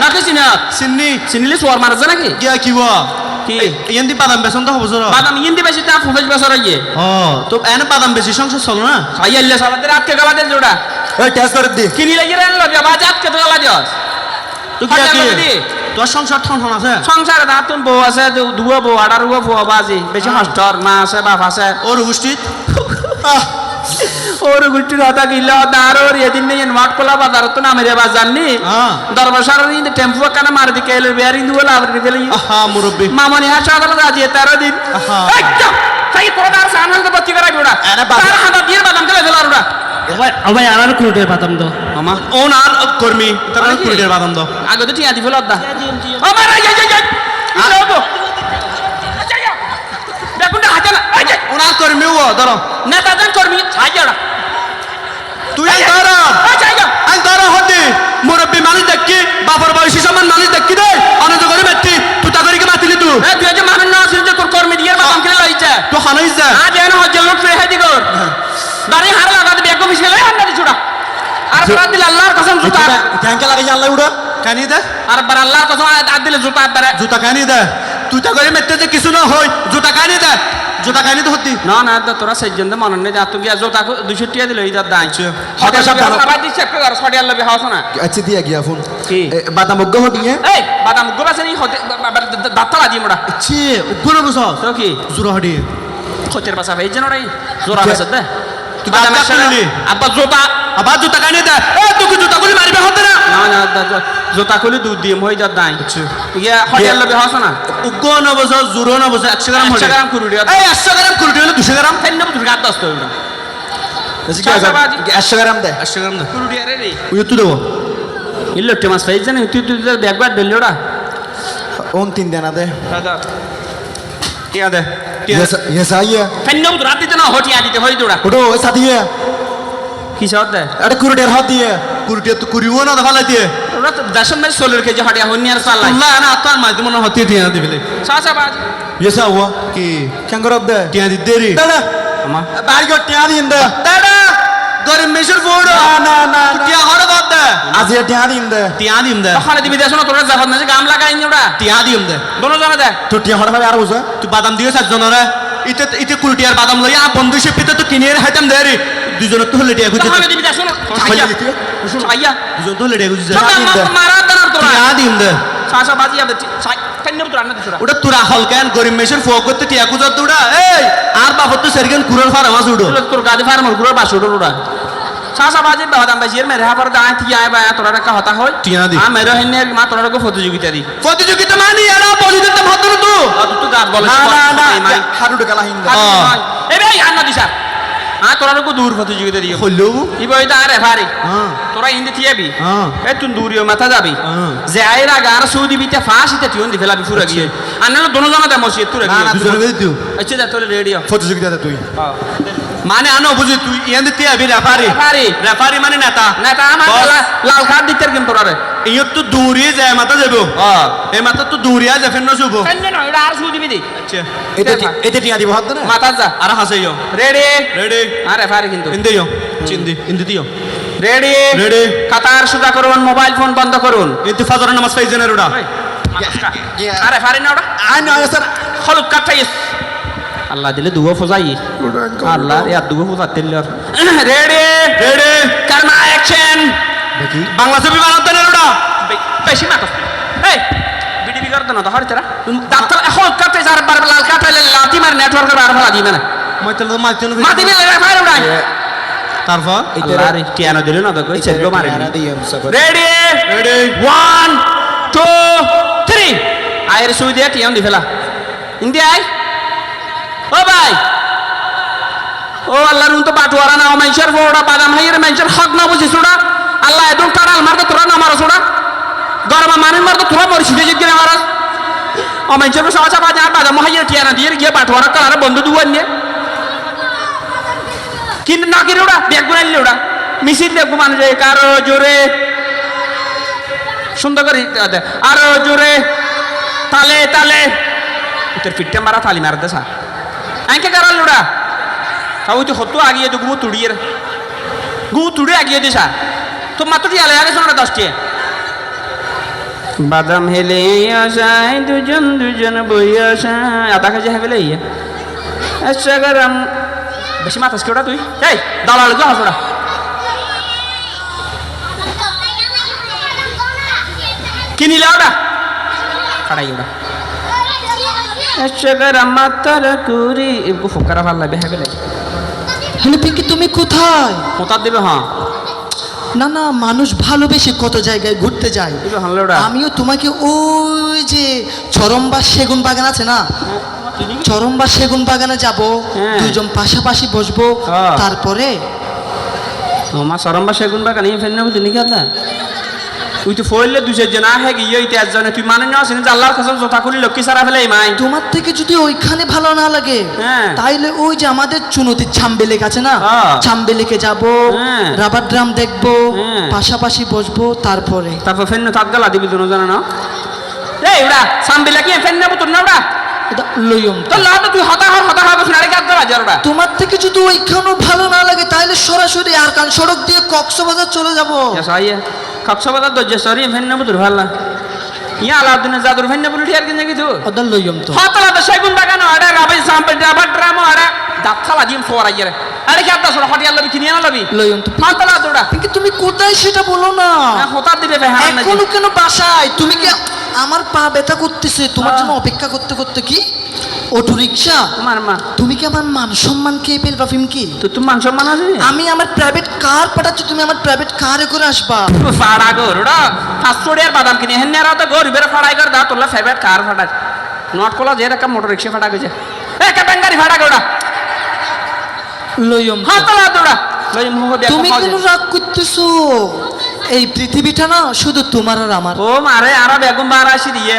না কি চিনি চিন্নি চিনিলে চোয়ার মারছে নাকি? গিয়া কি ব কি? ইয়ান দি বাদাম বেচন তো হবজর বাদাম ইন্দি বেশি তা ফুফেজ বছর আইয়ে ও তো এনে বাদাম বেশি সংসার চল না? আই আল্লাহ সালাদের আটকে গলা দে জোড়া এই টেস্ট করে দি। কিনি লাগি রে আনলো বিয়া বাজ আটকে তো গলা দিস তো কি? দি। তোর সংসার ঠন ঠন আছে? সংসারে তা বউ আছে দুয়া বউ আড়ার ফুয়া বাজি। বেশি হস্টর মা আছে বাপ আছে। ওর গোষ্ঠীত ওর গুটির হতা গিলা দার ওর এদিন নেই মাঠ কোলা বাজার তো নামে রে বাজার নি হ্যাঁ। দরবার সারা টেম্পু কানা মার দিকে এলো বেয়ারিং দুয়া লাভ রে ফেলি আহা মুরব্বি মামনি হাসপাতালে রাজি তেরো দিন। একদম তাই তোরা তার সামনে তো বত্তি করা বাবা। তার হাতা দিয়ে বাদাম ফেলা ওরা ভাই ভাই আর কুড়ে পাতাম তো মামা ও না কর্মী তার মানে কি? বাদাম দাও আগে তো টিয়া দি ফেলা দা আমার আই আই আই আই লোগো বেগুনটা হাতে না আই যাই ওনার কর্মী ও ধরো নেতা জান কর্মী। আই যাড়া তুই আই ধর হদি মুরব্বি মানুষ দেখি বাপর বয়সী সমান মানুষ দেখি দে। অনন্ত করে মেটি তুই তা করিকে মাতিলি তুই এ তুই যে মানুষ না আসলে যে তোর কর্মী দিয়ে বাদাম খেলে লইছে? তুই হানাইস যা আজ এনে হজ্জে লোক ফ্রে হাদি কর। দাঁড়িয়ে হার লাগা দে বেগ অফিস গেলে হান্না দি ছুড়া। আর বরাদ দিলে আল্লাহর কসম জুতা। ট্যাঙ্কে লাগে আল্লাহ উড়া? কানি দে। আর বার আল্লাহর কসম আর দিলে জুতা বারে জুতা কানি দে। তুই তা করে মেটতে যে কিছু না হই জুতা কানি দে। জুতা কানি তো হতি না না দা তোরা সেজন্য মনে নেই। যা তুই জুতা দুশো টিয়া দিল এই দাদা আচ্ছা। হঠাৎ সব ভালো। আবার দিচ্ছে একটু আর সরি আল্লাহ বিহাস না আচ্ছা দিয়া গিয়া ফোন। কি? বাদাম অজ্ঞ হটিয়ে এই বাদাম গোবাসে নি হতে দাঁতলা দি মোড়া ছি উগুলো বুঝছ তো কি? জুরা হডি খোঁচের বাসা ভাই যেন রে জোরা বাসা দে। বাদাম কিনলি? আব্বা জুতা আবার জুতা কানি দে। এ তুই জুতা গুলি মারিবে হতে না। না না জুতা খুলি দুধ দিয়ে মই দাদ নাই আচ্ছা। ইয়া হঠাৎ আল্লাহ বিহাস না উগ্গ না বুঝ জুরো না বুঝ একশো গ্রাম 100 গ্রাম কুড়ি টাকা। এই একশো গ্রাম কুড়ি হলে দুশো গ্রাম ফেন নেব তুই গাদ দস্ত ওটা একশো গ্রাম দে। একশো গ্রাম না কুড়ি টাকা রে ওই তুই দেবো। ইল্লো টেমাস ফাইজ জানি? তুই তুই ব্যাগবার ডেলিওড়া ওন তিন দেনা দে। দাদা। টিয়া দে? তুই রাত দিতে না? হটিয়া দিতে হই দৌড়া ওটো ওই সাথিয়ে কি সাথ দে? এটা কুড়িটার দিয়ে কুড়িটিয়া তো কুড়িও না দেখা দিয়ে। তো দশম মেরে সোলের কেজি হটিয়া হইনি আর সাল্লাই আল্লাহ না আত্মার মাঝে মনে হতে টিয়া দিবিলে সাসা বাজ ইয়েস আওয়া কি? কেন করব দে টিয়া দি দেরি। দাদা! আমা। বাড়ি গো টিয়া দে। দাদা! গরিব মেশর ফোড় না না না টিয়া হড় বাদ দে। আজ টিয়া দে। টিয়া দিম দে। ওখানে দিবি দেশ না তোরা জাফাত না গাম লাগাই নি ওরা। টিয়া দে। দোনো জানা দে। তো টিয়া হড় ভাবে দুজন তো হলে টিয়া দিবি না ছাইয়া। দুজন তো হলে টিয়া। মারা তোরা। দে। সাসা বাজি আবে ফেন নেব তোরা না দিছরা ওটা তোরা হল কেন? গরিব মেশর ফোক করতে টিয়া খুঁজত তোরা? এই আর বাপর তো সেরকেন কুরার ফার আমার উড়ো। তোর গাদি ফার মরগুলো বাসু ওরা সাসা বাজি বাদাম বাজি মেরে হাফার দাঁত থেকে আয় বা তোরা একটা কথা হয় টিয়া দি। আ মেরে হেনে মা তোরা প্রতিযোগিতা দি। প্রতিযোগিতা মানি এরা বলি দিতে ভদ্র তো। আর তুই গাদ বলে না না না হারুডে কালা হিন দে ভাই আর দিশা হ্যাঁ তোরা দূর প্রতিযোগিতা দিও হইলেও ইবো এটা আরে ভারি তোরা ইন্দে থিয়াবি এ তুই দূরিও মাথা যাবি। যে আইরা গার সৌদি বিতে ফাঁসিতে তুই দি ফেলাবি পুরা গিয়ে আর নাহলে দোনো জনা দে মসি তুই না, না, মানে আনো বুঝি তুই ইয়ান টিয়া বি রেফারি? রেফারি। রেফারি মানে নেতা। নেতা আমার লাল- লাল কার্ড দিতে কিন তোরা রে ইয়ত তো দূরিয়ে যায় মাথা যাব। হ্যাঁ এই মাথা তো দূরিয়া যায় ফেন নসুব কেন না এটা আর সৌদি বিদি আচ্ছা। এটা এটা টিয়া দিব হাত দে না। মাথা যা। আর হাসাইও রেডি রেডি আর রেফারি কিন্তু। ইন্দিও চিন্দি ইন্দি দিও রেডি রেডি কাতার সুদা করুন মোবাইল ফোন বন্ধ করুন। কিন্তু ফাজর নামাজ পাইছেন ওটা আর রেফারি না ওটা আই না স্যার হলুদ কাটাই আল্লাহ দিলে দুগো ফোজাই। আল্লাহ ইয়ার দুগো ফোজা দিল। রেডি রেডি কারমা অ্যাকশন দেখি। বাংলা ছবি বানাতে না ওটা বেশি মাতো। এই বিডি বিগার দনা তো হরিতরা ডাক্তার হলুদ কাটাই যার বার লাল কাটাইলে লাতি মার নেটওয়ার্কের আর ভাড়া দিবে না মাইতেল তো মাইতেল মাতি মিলে রেফারি উড়াই তারপর আল্লাহ রে টিয়ানো দিল না তো কই চেগো মারে ready ready one two three আয়ের সুই দিয়ে টিয়ান দি ফেলা। ইন্দি আই ও ভাই। ও আল্লাহ রুন তো বাটুয়ারা না মানুষের বড়া বাদাম হাইয়ের মানুষের হক না বুঝিস ওরা আল্লাহ একদম কাড়াল মারতো তোরা না মারো ওরা গরমা মানুষ মারতো তোরা মরিস দিয়ে জিজ্ঞেস মারাস। ও মানুষের সহজ বাজা বাদাম হাইয়ের টিয়ানা দিয়ে, গিয়ে বাটুয়ারা কালারে বন্ধু দুয়ান নিয়ে কিন্তু না কিনে ওরা? ব্যাগ গুনাইলে ওরা। মিছিল দেখব মানুষ, কারও জোরে। সুন্দর করে। আরও জোরে। তালে তালে। তোর পিঠটা মারা থালি মারা দে আঙ্কে কারাল লোড়া তাও তো হতো আগিয়ে তো গু তুড়িয়ে গু তুড়ে আগিয়ে দে তো মাত্র টিয়া লাগে শোনা দশটি বাদাম হেলে আসায় দুজন দুজন বই আসায় আধা কেজি হেবেলে ইয়া একশো গ্রাম বেশি মাথাস কেউটা তুই এই দালাল গো হাসোড়া কিনিলে ওটা খাড়াই ওটা একশো গ্রাম মাতার কুড়ি ফোকারা ভালো লাগবে হেবেলে হ্যালো পিঙ্কি তুমি কোথায়? কোথার দেবে হ্যাঁ? না না মানুষ ভালোবেসে কত জায়গায় ঘুরতে যায়। ওটা আমিও তোমাকে ওই যে চরম্বা সেগুন বাগান আছে না? চরম্বা সেগুন বাগানে যাব হ্যাঁ। দুজন পাশাপাশি বসবো হ্যাঁ। তারপরে? আমার সরম্বা সেগুন বাগান এই ফেন নেব তুমি কেন তুই তো ফইলে দুই চারজন আহে গিয়ে ইতে একজনে তুই মানে নেওয়া সিনে আল্লাহর কাছে জোতা খুলি লক্ষ্মী সারা ফেলে মাই তোমার থেকে যদি ওইখানে ভালো না লাগে হ্যাঁ। তাইলে ওই যে আমাদের চুনতির ছাম্বেলেক আছে না হ্যাঁ। ছাম্বেলেকে যাব হ্যাঁ। রাবার ড্রাম দেখব। পাশাপাশি বসবো তারপরে তারপর ফেন তাত গেলা দিবি দুনো জানা না এই ওরা সামবিলা কি ফেন নেব তোর না ওরা। তোর তোমার থেকে যদি ওইখানেও ভালো না লাগে তাহলে সরাসরি আর কান সড়ক দিয়ে কক্সবাজার চলে যাব কক্সবাজার দজ্জে সরি ফেন নেব তোর ভাল্লা। ইয়া আলাউদ্দিনের জাদুর ফেন নেব ঠিয়ার কিনে কিছু? ওদের লইম তো। হতলা তো সেগুন বাগানো আড়ে রাবাই সাম্পে রাবার ড্রামো আড়ে দাঁতখালা দিম সোয়ারা গিয়ে আরে কি আপনার সোনা হটিয়ার লবি কিনিয়ে লবি? লইম তো। হতলা তোরা। কিন্তু তুমি কোথায় সেটা বলো না? হতার দিবে না এখনও কেন বাসায়? তুমি কি আমার পা ব্যথা করতেছে? তোমার জন্য অপেক্ষা করতে করতে কি? অটো রিক্সা তোমার মা। তুমি কি আমার মান সম্মান খেয়ে ফেলবা কি তো তুমি মান সম্মান আছে আমি আমার প্রাইভেট কার পাঠাচ্ছি তুমি আমার প্রাইভেট কারে করে আসবা। ফাড়া গর ওটা পাঁচশো টাকার বাদাম কিনে। হেন নেরা তো গরিবের ফাড়াই কর দা তোলা কার ফাড়াই নট কলা যে একটা মোটর রিক্সা ফাটা গেছে। এ কাটাঙ্গারি ফাটা গোড়া লইম। হতলা তোরা। লই তুমি কেন রাগ করতেছো? এই পৃথিবীটা না শুধু তোমার আর আমার। ও মারে আরও বেগম বার আসি দিয়ে।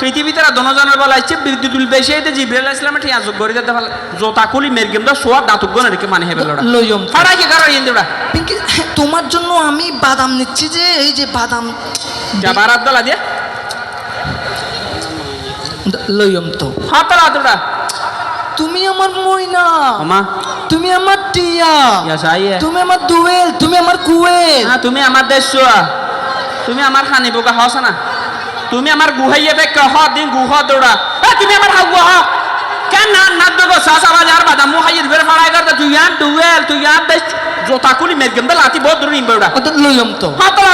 পৃথিবীতে দনজনের বলা আসছে বিদ্যুৎ বেশি হইতে জিব্রাইল ইসলামে ঠিক আছে গরি দিতে ভালো জোতা খুলি মেরগেম দা সোয়া দাঁতুক গনে রেখে মানে হেবে লোড়া লইম তো। ফাড়াই কি কারও ইন্দে ওটা হ্যাঁ, তোমার জন্য আমি বাদাম নিচ্ছি যে এই যে বাদাম। যা বারাত দিয়ে। লইম তো। হতলা তোরা তুমি আমার ময়না। তুমি আমার টিয়া। তুমি আমার দুয়েল তুমি আমার কুয়েল। হ্যাঁ তুমি আমার দেশ তুমি আমার খানি বোকা হস না তুমি আমার গুহাইয়ে বেক হ দিন গুহ দৌড়া। তুমি আমার হাউ গুহ কেন না না দগো সাস আওয়াজ আর বাদা মুহাইয়ের বের ফাড়াই করতে তুই ইয়ান ডুয়েল তুই ইয়ান দেশ জোতা কুলি মেরগেম দা লাতি বহুত দূর নিবে ওটা ওটা লইম তো।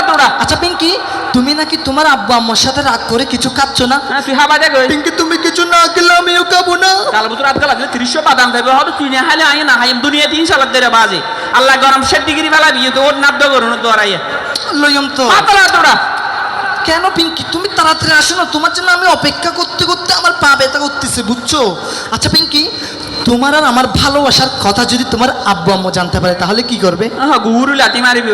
তোরা আচ্ছা পিঙ্কি তুমি নাকি তোমার আব্বু আম্মার সাথে রাগ করে কিছু খাচ্ছ না? হ্যাঁ তুই হাবা দেখ পিঙ্কি তুমি কিছু না খেলে আমিও খাব না। কাল বুতুর আজকাল আসলে তিরিশশো বাদাম দেবে হবে তুই না হাইলে আই না হাইম দুনিয়া তিন সালাদ দেরে বাজে। আল্লাহ গরম শেষ ডিগ্রি বেলা বিয়ে তো ওর নাব দগরুন দৌড়াইয়ে। লইম তো। হতলা তোরা কেন পিঙ্কি? তুমি তাড়াতাড়ি আসো না তোমার জন্য আমি অপেক্ষা করতে করতে আমার পা ব্যথা করতেছে বুঝছ? আচ্ছা পিঙ্কি তোমার আর আমার ভালোবাসার কথা যদি তোমার আব্বু আম্মু জানতে পারে তাহলে কি করবে? গুরু লাতি মারিবি।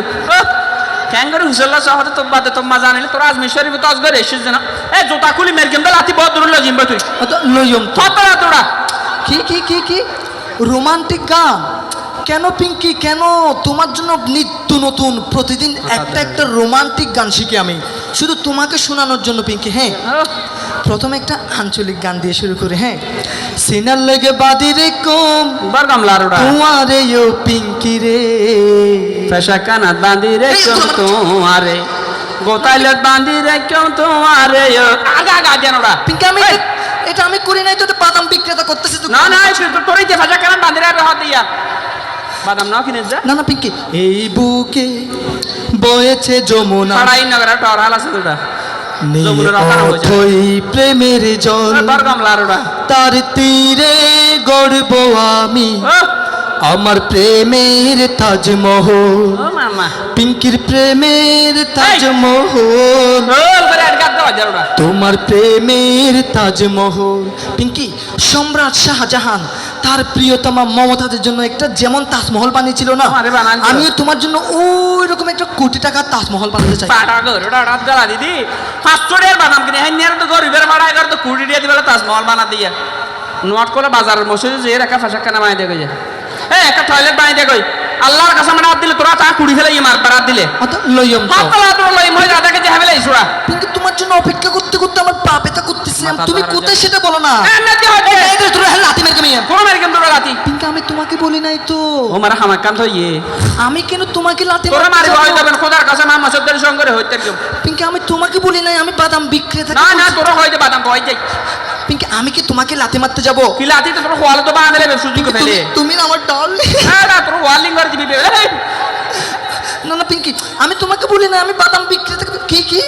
ক্যাঙ্গারু হুসল্লা সহতে তো বাদে তো মজা নিলে তোর আজ মিশরি তো আজগর এসেছিস না এ জোতা খুলি মেরগেম দা লাতি বহুত দূর জিম্বা তুই। ওটা লইম তো। হতলা তোরা কি কি কি কি? রোমান্টিক গান? কেন পিঙ্কি কেন তোমার জন্য নিত্য নতুন প্রতিদিন একটা একটা রোমান্টিক গান শিখি আমি। শুধু তোমাকে শোনানোর জন্য পিঙ্কি হ্যাঁ? প্রথমে একটা আঞ্চলিক গান দিয়ে শুরু করি হ্যাঁ? সিনার লেগে বাদি রে কম বার গামলা রোডা তোমারে ও পিঙ্কি রে? পেশা কানাত বাঁধি রে কেউ তোমারে? গোতাইলত বাঁধি রে কেউ তোমারে? আগা আগা দেন ওরা পিঙ্কি আমি এটা- আমি করি নাই তো বাদাম বিক্রেতা করতেছি তো না না তোরই যে পেশা কানাত বাঁধি রে হাত দিয়া। বাদাম নাও কিনে যা। না না পিঙ্কি। এই বুকে বয়েছে যমুনা। পাড়াই নগরে টরাল আছে। অথই প্রেমের জল। তার তীরে গড়ব আমি। আমার প্রেমের তাজমহল। পিঙ্কির প্রেমের তাজমহল। তোমার প্রেমের তাজমহল। পিঙ্কি সম্রাট শাহজাহান তার প্রিয়তমা মমতাদের জন্য একটা যেমন তাজমহল বানিয়েছিল না। আমিও তোমার জন্য ওই রকম একটা কোটি টাকার তাজমহল বানাতে চাই। দিদি। পাঁচশো টাকার বাদাম কিনে হ্যাঁ তো গরিবের ভাড়ায় তো কুড়ি টাকা দিবে তাজমহল বানা দিয়া। নোট করে বাজারের মসজিদে যে একটা ফাঁসাক্কা নামাই দিয়ে গেছে এ একটা টয়লেট বানাই দিয়ে গই আল্লাহর কাছে মানে হাত দিলে তোরা তা কুড়ি ফেলে ইমার বারাত দিলে। লইম। হাত তোলা তোর লই মই রাধাকে যে ইসুরা কিন্তু তোমার জন্য অপেক্ষা করতে করতে আমার পা ব্যথা করতেছে। সিয়াম মাথা তুমি কোথায় সেটা বলো না। এমনিতে হচ্ছে। এই যে তোরা লাতি মেরে কামিয়ে কোন আমেরিকান তোরা রাতি পিঙ্কি আমি তোমাকে বলি নাই তো। ও মারা হামাক কাম তো ইয়ে আমি কেন তোমাকে লাতি খোদার কাছে মা মাসুদ্দের সঙ্গে হইতে পিঙ্কি আমি তোমাকে বলি নাই আমি বাদাম বিক্রেতা না না তোরা বাদাম যাই। পিঙ্কি আমি কি তোমাকে লাতি মারতে যাব? কি লাতি তো তোর হওয়ালে তো বাঁধলে সুযোগ ফেলে তুমি না আমার ডার্লিং হ্যাঁ না তোর ওয়ার্লিং করে দিবি না না পিঙ্কি আমি তোমাকে বলি না আমি বাদাম বিক্রেতা। কি কি?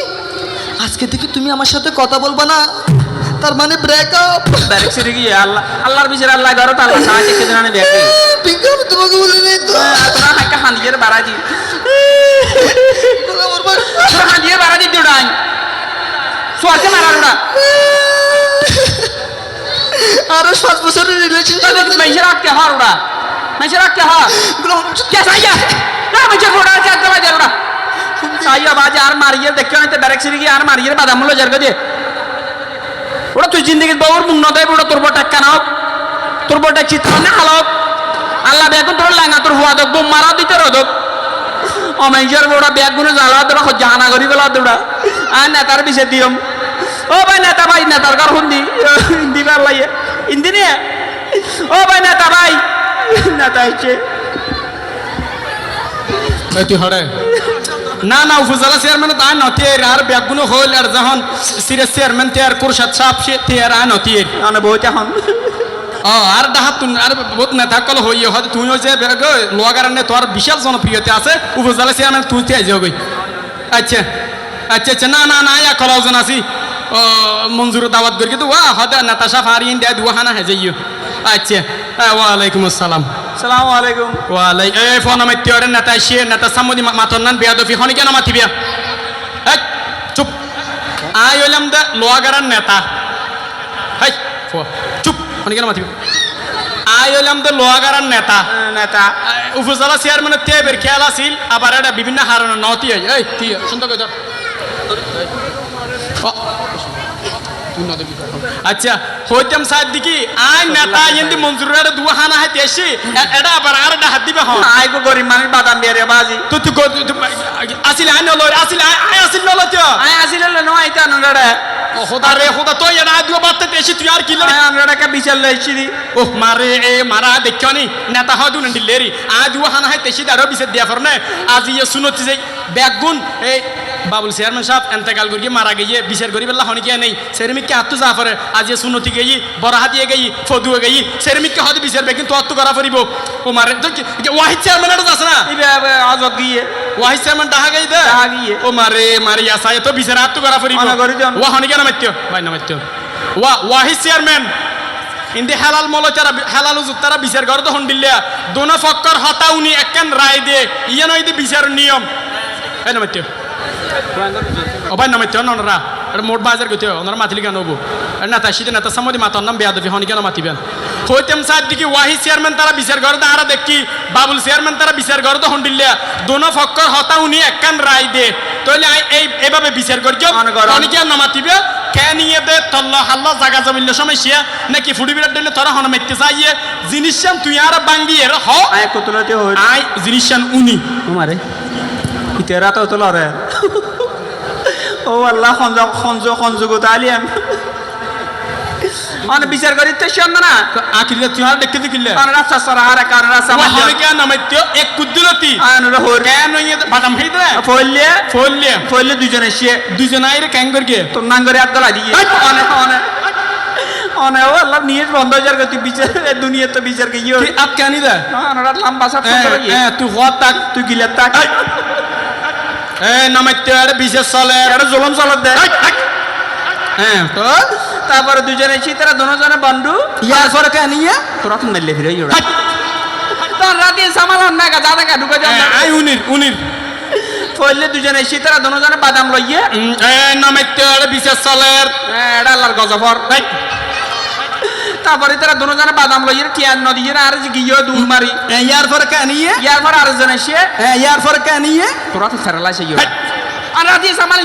আজকে থেকে তুমি আমার সাথে কথা বলবা না। তার মানে ব্রেকআপ ডাইরেক্ট সিরে গিয়ে আল্লাহ আল্লাহর বিচারে আল্লাহ ঘর তো আল্লাহ সাহায্য কে জানে ব্যাগে পিঙ্কি আমি তোমাকে বলি নাই তো। তোরা হাইকা হানিয়ে বাড়া দি আমার বাড়ি- তোরা হানিয়ে বাড়া দি দুড়াই সোয়াকে মারা দুড়া আরও সাত বছরের রিলেশনশিপ মেসে রাখতে হর ওরা মেসে রাখতে হর কে সাইয়া? না মেসে ফোড়া আছে বাজে ওরা নিতে ডাইরেক্ট সিরে গিয়ে আর মারিয়ে বাদাম হলো জারগো দে ওরা তুই জিন্দগি বউর মুখ ন দেয় তোর বড় টাক্কা তোর বড় চিত্র না হালক আল্লাহ বেগুন তোর লাঙ্গা তোর হুয়া দক বোম মারা দিতে রদক অমেশ্বর বড় বেগুনে জ্বালা তোরা জানা করি গেল তোরা আর নেতার বিষে দিয়ম ও ভাই নেতা ভাই নেতার কার হুন্দি হিন্দি লাগে হিন্দি নিয়ে ও ভাই নেতা ভাই নেতা হচ্ছে তুই হরে না না উপজেলা চেয়ারম্যান তাই নতি আর ব্যাগগুলো হল আর যখন সিরিয়াস চেয়ারম্যান তে আর কুরসাদ সাপ সে তে আর আয় নতি মানে বহুত এখন। ও আর ডাহাত তুন আর বহুত নেতা কল হইয়ে হয়তো তুই যে বেগ লোয়াগার নে তোর বিশাল জনপ্রিয়তা আছে উপজেলা চেয়ারম্যান তুই তে যাবি আচ্ছা আচ্ছা আচ্ছা না না না ইয়া কলাওজন আছি। ও মঞ্জুর দাওয়াত করি কিন্তু ওয়া হদা নেতা সাফ হারিয়ে দেয় দুয়া হানা হে যাইও। আচ্ছা ওয়ালাইকুম আসসালাম। সালাম আলাইকুম। ওয়ালাই এ ফোন আমি তিয়রে নেতা সে নেতা সামদি মাতন নান বিয়া দফি হনি কেন মাতি বিয়া? এই চুপ। আই হইলাম দে লোয়াগারার নেতা। হাই চুপ হনি কেন মাতি আই হইলাম দে লোয়াগারার নেতা। নেতা। উপজেলা চেয়ারম্যানের তেবের খেয়াল আছিল আবার এটা বিভিন্ন হারণে নতি এই তুই শুনতে কই ধর তুই না। আচ্ছা হইতাম সাহেব দিকি আই নেতা ইন্দি মঞ্জুরের দুয়া হানা হাইতে এসি এ- এটা আবার আর হাত দিবে হন। আই গো গরিব মানুষ বাদাম বিয়ারে বাজি। তুই তুই আসিল আই নলয় আসিল আই আসিল নলয় তুই আই আসিলে নয় আইতা নড়ে খোদা রে খোদা তুই এটা আই দুয়া বাতে এসি তুই আর কি লড়ি আই নড়ে কে বিচার লইছি ওহ মারে এ মারা দেখিও নি নেতা হয় দুন দিল্লেরি আ দুয়া হানা হাই তেসি দারো বিসে দিয়া ফরনে আজি ইয়ে শুনতি যে ব্যাগুন এই বাবুল চেয়ারম্যান সাহেব এন্তেকাল করি মারা গিয়ে বিচার করি বেলা হনি কে নেই। সেরমিক কে আত্তু জাফরে আজি শুনতি গেই বড় হাতিয়ে গেই ফদুয়ে গেই সেরমিক কে হদি বিচার বেকিন তো আত্তু করা ফরিব। ও মারে তো ওয়াহিদ চেয়ারম্যান এটা আছে না? আজক গিয়ে। ওয়াহিদ চেয়ারম্যান ডাহা গেই দে গিয়ে। ও মারে মারে আসা তো বিচার আত্তু করা ফরিব। ওয়া হনি কেন মাত্য ভাই না মাত্য ওয়া ওয়াহিদ চেয়ারম্যান ইন্দি হেলাল মল তারা হেলাল উজুত তারা বিচার করে তখন দিল্লে দোনো ফক্কর হতা উনি একখান রায় দে ইয়ে নয় বিচার নিয়ম। এই নমাত্য এটা মোট বাজার গতি ওনারা মাতিলি কেন হব নেতা শীতে নেতা সামদি মাতার নাম বেয়া দেবি হনি কেন মাতিবেন হইতেম সাহেব দিকে ওয়াহি চেয়ারম্যান তারা বিচার করে তারা দেখি বাবুল চেয়ারম্যান তারা বিচার করে তখন দিল্লে দোনো ফক্কর হতা উনি একখান রায় দে তাহলে আই এই এভাবে বিচার করি মনে করো। অনেকে নমাতিবে কে নিয়ে দে তল্ল হাল্লা জাগা জমিল্য সমস্যা নাকি ফুডি বিরাট দিলে তোরা হন মেতে চাইয়ে জিনিসান তুই আর হ কতলতে হই আই জিনিসান উনি তোমারে ইতেরা তো তো লরে ও আল্লাহ খঞ্জ খঞ্জ খঞ্জগ তালি আমি অন বিচার করি তো শুন না? আখিলে তুই আর দেখতে দেখিলে অন রাস্তা সরা আর কার রাস্তা মাঝে হলিকে নমাইতে এক কুদ্দুলতি। আন রহর কেন ইয়ে বাদাম খাই দে ফইলে ফললে ফইলে দুজনে সে দুজন আইরে ক্যাং করকে তোর নাঙ্গরে আদলা দিয়ে। অনে অনে অনে ও আল্লাহ নিয়ে বন্ধ যার গতি বিচার দুনিয়া তো বিচার কে ইয়ে কি আপ কেনি দে অনরা লম্বা সব এ তুই হওয়ার তাক। তুই গিলা তাক। এ নমাইতে আর বিশেষ চলে। জলম দে। হ্যাঁ তো? তারপরে দুজনে এসে তারা দুজনে বন্ধু। ইয়ার পরে কে নিয়ে। তোরা তো মেলে ফিরে ইউরা তখন রাতে সামাল না গা দাদা গা ঢুকে যাও। আই উনির উনির। ফইলে দুজনে এসে তারা দুজনে বাদাম লইয়ে। এ নমাইতে আর বিশেষ চলে। এটা আল্লাহর গজফর তারপরে তারা দুজনে বাদাম লইয়ে টিয়ার নদী আর যে গিয়ে দূর মারি। ইয়ার পরে কে নিয়ে? ইয়ার পর আরেকজন এসে ইয়ার পরে কে নিয়ে? তোরা তো ফেরালা সেই আর রাতে সামাল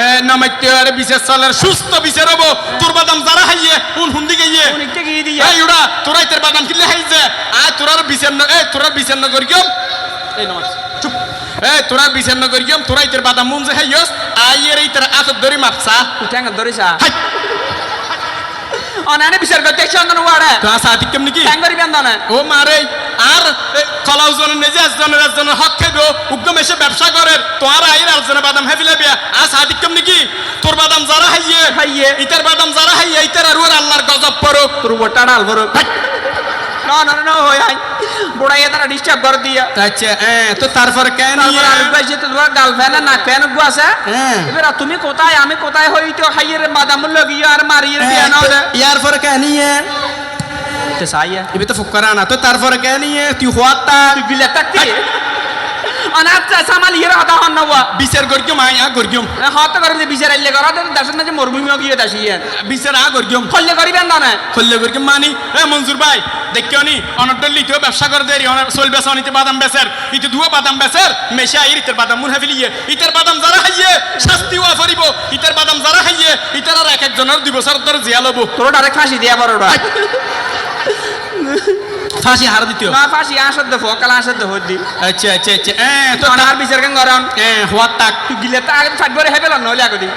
এ নমাইতে আর বিশেষ চলে সুস্থ বিচার হব। তোর বাদাম যারা হাইয়ে উন হুন্দি গিয়ে দিয়ে। এই উড়া তোরাই তোর বাদাম কিনলে হাইছে। আয় তোরার বিচার ন এ তোরার বিচার ন করি এই নমাজ। চুপ। এ তোরার বিচার ন করি তোরাই তোর বাদাম মুন যে হাইয়স। আইয়ের এই তোর আতর ধরি মাপসা। ঠ্যাঙ্গা ধরিসা। হাই ওয়াড়ে তো আর সাদিক কেমনি কি ট্যাঙ্গারি বেন্দনে ও মারে আর কলাউ জনের নিজে একজনের একজনের হক খাইব উগ্গম এসে ব্যবসা করে তো আর আইর আলজনে বাদাম হেফিলে বিয়া আর সাদিক কেমনি কি তোর বাদাম যারা হাইয়ে হাইয়ে। ইতার বাদাম যারা হাইয়ে ইতার আর আল্লাহর গজব পড়ুক তোর বড়টা ডাল বড় না না না হই হাই বুড়াইয়া তারা ডিস্টার্ব করে দিয়া আচ্ছা হ্যাঁ তো তারপর কেন তারপর আমি পাইছি তো তোমার গার্লফ্রেন্ড না ফ্যান গো আছে হ্যাঁ। এবার তুমি কোথায় আমি কোথায় হইতো হাইয়ের বাদাম লগিয়ে আর মারিয়ে দিয়া না দে ইয়ার পরে কেন তে সাইয়া এবার তো ফুকরা না তো তারপরে কেন তুই হওয়াটা তুই বিলে তাকতি অনাথ সামাল ইয়ে হতা হন নবা বিচার করিম আয়া করিম হত করে যে বিচার আইলে করা দাসন না যে মরভূমি গিয়ে দাসিয়ে বিচার আ করিম খল্লে করিবেন না না। খুললে করিম মানি। এ মঞ্জুর ভাই দেখিও নি অনর্দল লিতেও ব্যবসা করে দেরি। অনার সোল বেসা অনিতে বাদাম বেসের ইতে দুয়া বাদাম বেসের মেশে আইর ইতের বাদাম মুন হাফিলিয়ে ইতের বাদাম যারা হাইয়ে শাস্তি ওয়া ফরিব। ইতের বাদাম যারা হাইয়ে ইতের আর এক একজনের দুই বছর ধরে জিয়া লব তোর ডাইরেক্ট ফাঁসি দিয়া বড় ফাঁসি হার দিতেও। না ফাঁসি আসত দে ফকালা আসত দে হদি আচ্ছা আচ্ছা আচ্ছা। এ তো অনার বিচার কেন গরম এ হওয়ার তাক তুই গিলে তা আগে ফাট করে হেবেল নলে আগদি।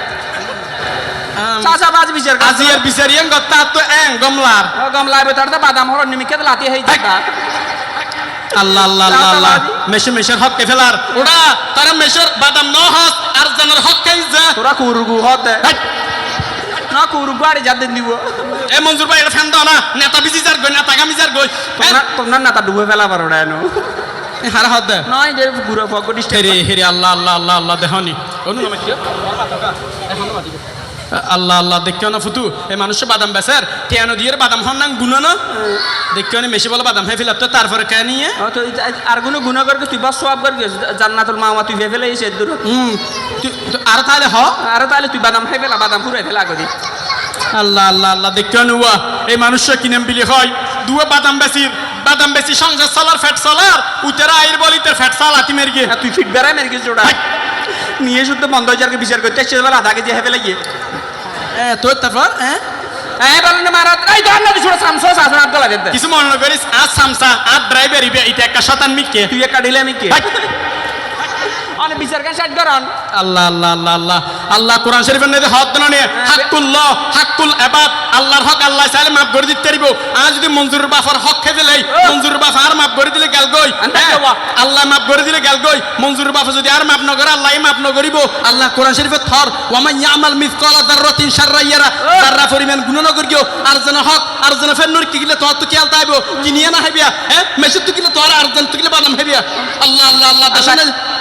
চাচা বাজ বিচার আজি আর বিচারিয়ে গত্তা তো এং গমলার। গমলা বেতর তো বাদাম হল নিমিকে লাতি হই। যাতা। আল্লাহ আল্লাহ আল্লাহ আল্লাহ। মেশে মেশের হক ফেলার। ওরা তারা মেশের বাদাম ন হস আর জানার হক কে যা তোরা কুরুগু হতে। কুরুগু আরে যাদের দিব। এ মঞ্জুর ভাই এটা ফ্যান দাও না। নেতা বিজি যার গই নেতা গামি যার গই। তোমরা তোমরা না তা ডুবে ফেলা পারো না হারা হদ দে। নয় যে পুরো ডিস্টার্ব হেরে হেরে আল্লাহ আল্লাহ আল্লাহ আল্লাহ দেহনি অনু নামে কি আল্লাহ আল্লাহ দেখিও না ফুতু। এই মানুষের বাদাম বেসার টিয়ানো দিয়ে বাদাম হন না গুনো না। দেখিও না মেশে বলে বাদাম হয়ে ফেলার তো তারপরে কে নিয়ে? আর কোনো গুণ করে তুই বাস সব করে গেছিস জান্নাতুল মামা তুই ভে ফেলে এসে দূর। হুম তুই- আর তাহলে হ। আর তাহলে তুই বাদাম খাই ফেলা বাদাম পুরো ফেলা করি। আল্লাহ আল্লাহ আল্লাহ দেখিও নুয়া এই মানুষের কিনেম বিলি হয়? দুয়া বাদাম বেশির বাদাম বেশি সংসার চলার ফ্যাট চলার। উতেরা আইর বলি তোর ফ্যাট চাল আতি মেরে তুই ফিট বেড়াই মেরে ওটা নিয়ে শুদ্ধ বন্ধ বিচার করতে। এসে আধা কেজি হেফে লাগিয়ে তোর তারপর হ্যাঁ তো কিছু মনে করিস? আজ সামসা আর ড্রাইভার ইবে এটা একটা শতান মিকে তুই একটা দিলে আমি অনেক বিচার কেন ষাট করান? আল্লাহ আল্লাহ আল্লাহ আল্লাহ। আল্লাহ কোরআন শরীফের মধ্যে হক দিন নিয়ে হাক্কুল্লাহ হাক্কুল এবাদ আল্লাহর হক আল্লাহ চাইলে মাফ করে দিতে পারিব। আর যদি মঞ্জুর বাফার হক খেয়ে দিলে মঞ্জুর বাফা আর মাফ করে দিলে গেল গই। হ্যাঁ। আল্লাহ মাফ করে দিলে গেল গই। মঞ্জুর বাফা যদি আর মাফ না করে আল্লাহ মাফ না করিব আল্লাহ কোরআন শরীফের থর ওয়ামান ইয়ামাল মিসকালা দাররাতিন শাররাইয়ারা তাররা পরিমাণ গুণ না করিও। আর যেন হক আর যেন ফেন্নুর কি গিলে তোর তো খেয়াল তাইব। কি নিয়ে না হাইবিয়া হ্যাঁ? মেসে তো গিলে তোর আর যেন তো গিলে বাদাম হাইবিয়া আল্লাহ আল্লাহ আল্লাহ দেশে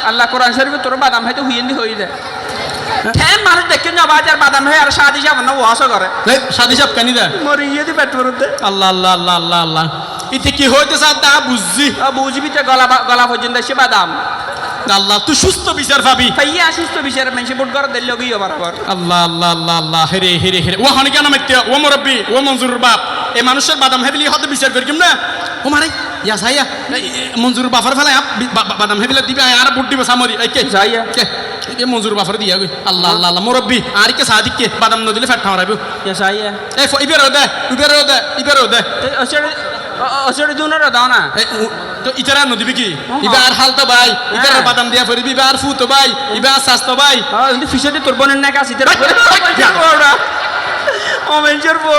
আল্লাহ কোরআন শরীফে তোর বাদাম হয়তো হুইয়েন্দি হয়ে যায়। হ্যাঁ মানুষ দেখে না বাজার বাদাম হয়ে আর সাদি যাব না ওয়াশ করে। সাদি সাহেব কানি দা মরে ইয়ে দি পেট পড়তে আল্লাহ আল্লাহ আল্লাহ আল্লাহ আল্লাহ। ইতে কি হইতে স্যার তা বুঝছি। বুঝবি তো গলা গলা পর্যন্ত সে বাদাম। আল্লাহ তুই সুস্থ বিচার পাবি। পাইয়ে আসিস বিচার মানুষ বুট করে দিল গিয়ে বরাবর। আল্লাহ আল্লাহ আল্লাহ আল্লাহ হেরে হেরে হেরে। ও হানি কেন ও মুরব্বি ও মঞ্জুর বাপ। এই মানুষের বাদাম হেবিলি হতে বিচার করি কেমন? ও মারে। ইয়া সাইয়া মঞ্জুর বাফার ফেলে বাদাম হেবিলে দিবে আর বুট দিবে সামরি কে যাইয়া কে এ মঞ্জুর বাফার দিয়া গই আল্লাহ আল্লাহ আল্লাহ মুরব্বি আর কে সাদিক কে বাদাম ন দিলে ফেট ঠাউরাইব যাইয়া এই ইবেরো দে ইবেরো দে ইবেরো দে অসড়ে অসড়ে দুনের দাও না তো ইতারা নদীবি কি ইবা আর হালতো ভাই ইবার। বাদাম দিয়া ফরিবি ইবা আর ফুতো ভাই ইবা আর স্বাস্থ্য ভাই হ্যাঁ কিন্তু ফিসে তোর বোনের নাকি আসি তোর ও মেঞ্চর বো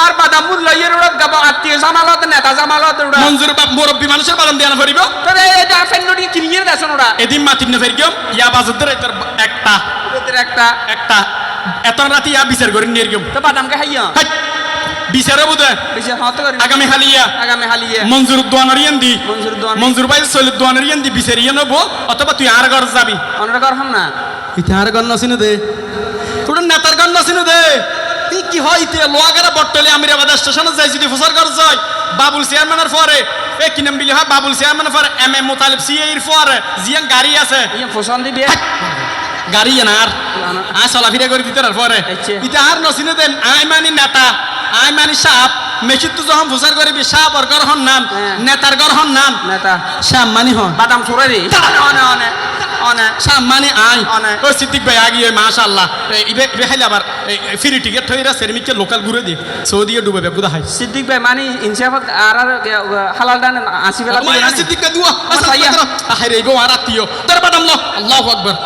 আর বাদাম মুল লইয়ের ওরা গাবা আত্মীয় জামালত নেতা জামালত ওরা মঞ্জুর বাপ মুরব্বী মানুষের বাদাম দিয়া ফরিব। তবে এটা ফেন নড়ি কিনিয়ে দেন ওরা এদিন মাতিন না ফের গিয়ম ইয়া বাজুদ্দের এতর একটা। একটা। একটা। এত রাতে ইয়া বিচার করি নিয়ে গিয়ম। তো বাদামকে খাইয়া হাই বিচারে করি আগামী হালিয়া আগামী হালিয়ে মঞ্জুর দোয়ানোর ইয়ান দি। মঞ্জুর দোয়ান মঞ্জুর ভাই সৈলিদ দোয়ানোর ইয়ান দি বিচারিয়ে নেব অথবা তুই আর ঘর যাবি। অনরা কর হম না। ইতে আর গণ নসিনু দে। তোর নেতার গণ নসিনু দে। ই কি হয় ইতে লোয়াগারা বট্টলে আমিরাবাদ স্টেশনে যাই যদি ফুসার ঘর যাই। বাবুল চেয়ারম্যানের পরে এ কি নাম বিলি হয়? বাবুল চেয়ারম্যানের পরে এম এম মোতালিব সিএ এর পরে জিয়ান গাড়ি আছে। ইয়ে ফসন দিবি গাড়ি না আর। আ চলাফিরা করে দিতে পরে আচ্ছা। ইতে আর নসিনে দেন আই মানি নেতা। আই মানি সাপ। মেশিদ তো যখন ফুসার করিবি সাপ আর গর হন নাম। হ্যাঁ। নেতার গর হন নাম। নেতা। সাপ মানি হন। বাদাম ছড়ে মানে আই অনেক। ও সিদ্দিক ভাই আগিয়ে মাশাআল্লাহ। এই ইবে ইবে খাইলে আবার ফ্রি টিকেট থইরা সেরমিকে লোকাল ঘুরে দি। সৌদিয়ে ডুবে বেগুদা হাই সিদ্দিক ভাই মানে ইনসাফত আর আর হালাল দান আসি বেলা সিদ্দিক কা দুয়া। পাত্র আহারে ইবো আর আত্মীয় তোর বাদাম লো। আল্লাহু আকবার।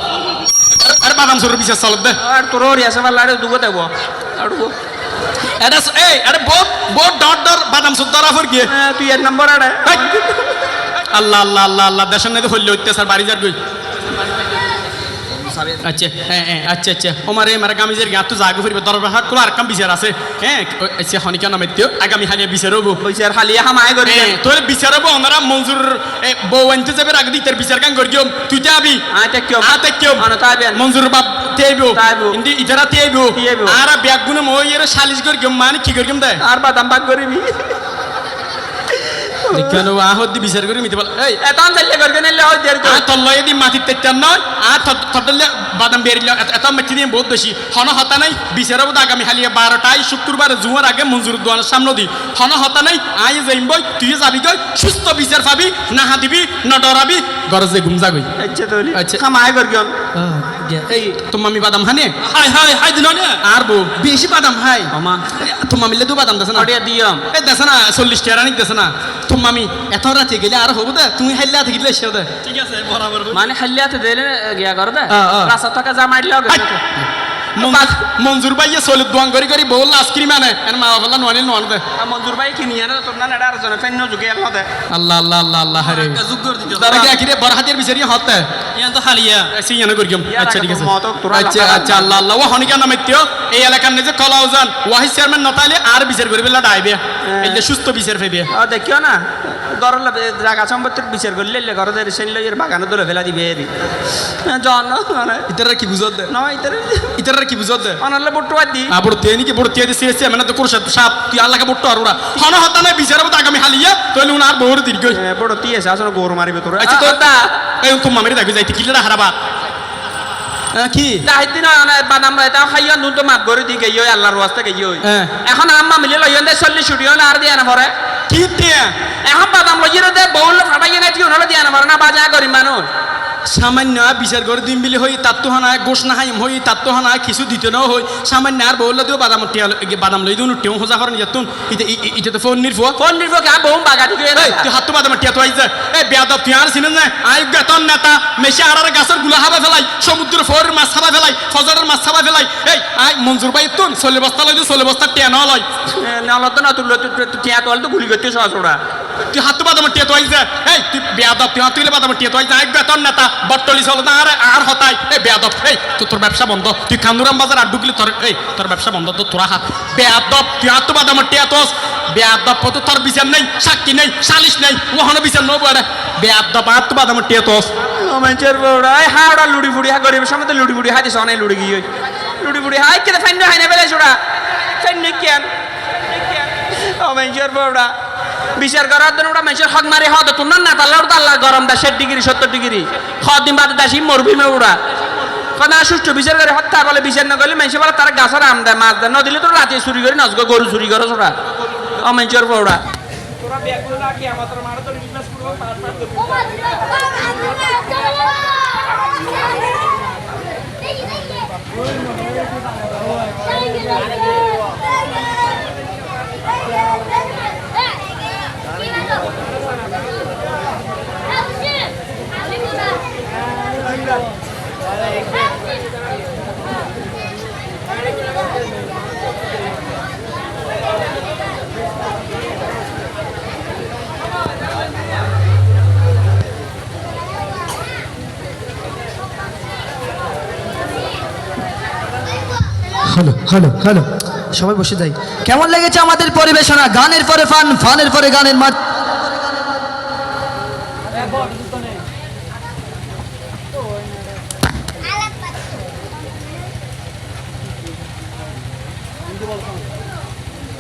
আরে বাদাম সর বিশেষ চলত দে। আর তোর রিয়াসে বেলা আর দুগো দেব। আর দুগো এটা এই এটা বহুত বহুত ডর ডর বাদাম সুদ্দরা ফর গিয়ে হ্যাঁ, তুই এক নম্বর আড়ে। আল্লাহ আল্লাহ আল্লাহ আল্লাহ দেশের নাইতে হইলে অত্যাচার বাড়ি গই। আচ্ছা হ্যাঁ হ্যাঁ আচ্ছা আচ্ছা। ওমারে মারে গামিজের গাঁত তো জাগো ফিরবে দরবার হাট কোলা আর কাম বিচার আছে। হ্যাঁ ও- আচ্ছা হনিকা নামে দিও আগামী হালিয়া বিচার হব। পয়সার খালিয়া হামায় করি হ্যাঁ তোর বিচার হব ওনারা মঞ্জুর বউ আনতে যাবে আগে দিতে বিচার কান করি তুই তে আবি। আয় তে কেউ আতে কেউ মঞ্জুর বাপ তেইবো। ইন্দি ইতারা তেইবো। আর ব্যাগ গুনে মই সালিশ করি মানে কি করি দেয় আর বাদাম বাগ করিবি কেন? আহত দি বিচার করি মিতে বল। এই এতন চাইলে করবে নিলে হয় দেরি তো আর তল্লয়ে দি মাটি তেতার নয় আর থটলে বাদাম বেরিল এত মেটি দিয়ে বহুত বেশি। হন হতা নাই বিচার হব আগামী হালিয়ে বারোটায় শুক্রবার জুয়ার আগে মঞ্জুর দোয়ানের সামনে দি। হন হতা নাই আই যাইম বই তুই যাবি গই সুস্থ বিচার পাবি না হাদিবি না ডরাবি গরজে ঘুম যাগই আচ্ছা তাহলে আচ্ছা। হামায় করি গন এই তো মামি বাদাম হানে হাই হাই হাই দিল না। আর বউ। বেশি বাদাম হাই আমা। তো মামিলে তো দাম দেছে না? দিয়ম। এ দেছে না চল্লিশ টাকা নিক দেছে না। তুম আমি এত রাতে গেলে আর হব দে তুমি হাইলে হাতে গেলে সে দে। ঠিক আছে বরাবর মানে হালিয়াতে দিলে গিয়া করে দে। রাস্তা টাকা যা মারলে। মঞ্জুর- ভাইয়ে চলে দোয়ান করি করি বউ আইসক্রিম আনে। এর মা বাবা নোয়ানি নোয়ান দে। মঞ্জুর ভাই কিনি আনে? তোর না নেড়া আর জনে যুগে এলো দে। আল্লাহ আল্লাহ আল্লাহ আল্লাহ হারে যুগ করে দিতে তারা কি আখিরে বড় হাতের বিচারি হতে ইয়ান তো হালিয়া এসে ইয়ানে করি গম আচ্ছা ঠিক আছে। আচ্ছা আচ্ছা আল্লাহ আল্লাহ। ও হনিকা নামে তিও এই এলাকার নিজে কলাউজান। ওয়াহি চেয়ারম্যান নতাইলে আর বিচার করি বেলা ডাইবে। এই যে সুস্থ বিচার ফেবে দেখিও না। ঘরের জায়গা সম্পত্তির বিচার করলে এলে ঘরে দেরি সেন লইয়ের বাগানে দলে ফেলা দিবে এরি। হ্যাঁ, জন ইতারা কি বুঝত দে? না ইতারা ইতারা কি বুঝত দে? অনালে বট্টু দি। আবার তেনি কি বড় তেনি সিএসি মানে তো কোর্স সাপ তুই আল্লাহকে বট্টু আর ওরা। হন হতা না বিচার মতো আগামী হালিয়া হ্যাঁ? তোলে উনার বহুত দীর্ঘ হ্যাঁ, বড় তিয়েছে আসলে গোর মারিবে আচ্ছা, তোর। আচ্ছা তোর এই তো মামের দেখবি যাইতে কিলে হারাবা? কি? নয় অনেক বাদাম এটা খাইয়া নুন তো মাত গরু দি গেই আল্লাহর ওয়াস্তে গেই হ্যাঁ। এখন আম্মা মিলে লইয়ন দে চল্লিশ ছুটি হলে আর দিয়ে না পরে কি তিয়া এখন বাদাম লইয়ে দে বউল ফাটাই না টিউন হলে দিয়ে না ভরে না বাজা করি মানুষ সামান্য বিচার করে দিম বিলি হই তাত তো হানা গোস না হাইম হই তাত তো হানা কিছু দিতে ন হই। সামান্য আর বউলা দিও বাদাম বাদাম লই দিও টেও হোজা করেন যাতুন ইতে তো ফোন নিরফো ফোন নির্ভর কে? বউ বাগা দিকে তুই হাত বাদাম টিয়া তো আইছে। এই বেয়াদব তুই আর চিনেন না? আই বেতন নেতা মেশে আর গাছেরগুলা হাবা ফেলাই সমুদ্র ফোরের মাছ হাবা ফেলাই ফজরের মাছ হাবা ফেলাই। এই আই মঞ্জুর ভাই তুন চলে বস্তা লই দিও চলে বস্তা টিয়া ন লয়। নাহলে তো না তুললো টিয়া তো গুলি করতে সহজ ওরা তুই হাত বাদাম টিয়া তো আইছে। এই, তুই বেয়াদব, তুই হাত তুইলে বাদাম টিয়া তো আইছে। আই বেতন নেতা বট্টলি চলে না, আর আর হতাই। এই বেয়াদব, এই, তো তোর ব্যবসা বন্ধ। তুই কান্দুরাম বাজার আর ঢুকলি তোর, এই, তোর ব্যবসা বন্ধ, তো তোরা হাত বেয়াদব, তুই হাত বাদাম টিয়া তোস বেয়াদব তো তোর বিচার নেই, সাক্ষী নেই, সালিশ নেই, ওখানে বিচার নব বেয়াদব, হাত বাদাম টিয়া তোস মানুষের বউরা, এই হাওড়া লুড়ি ফুড়ি হা, গরিবের সামনে লুড়ি ফুড়ি হাই দিছে, অনেক লুড়ি গিয়ে লুড়ি ফুড়ি হাই কেটে ফাইন হাই না বেলে, ছোড়া। ফাইন কেন? ও মানুষের বউরা বিচার করার জন্য ওটা মানুষের হক মারি হদ তোর না তাল্লা ওটা আল্লাহ গরম দা ষাট ডিগ্রি সত্তর ডিগ্রি হদ দিন বাদে দাসি মরবি মে ওরা কথা সুষ্ঠু বিচার করে হত্যা বলে বিচার না করলে মানুষের বলে তারা গাছের আম দেয় মাছ দেয় নদিলে তো রাতে চুরি করে নজগো গরু চুরি করো ছোড়া ও মানুষের বউরা তোরা ব্যাগগুলো রাখি আমার তোর মারা তো রিপ্লেস করব পার পার করব হ্যালো হ্যালো হ্যালো। সবাই বসে যাই। কেমন লেগেছে আমাদের পরিবেশনা? গানের পরে ফান ফানের পরে গানের মাঠ।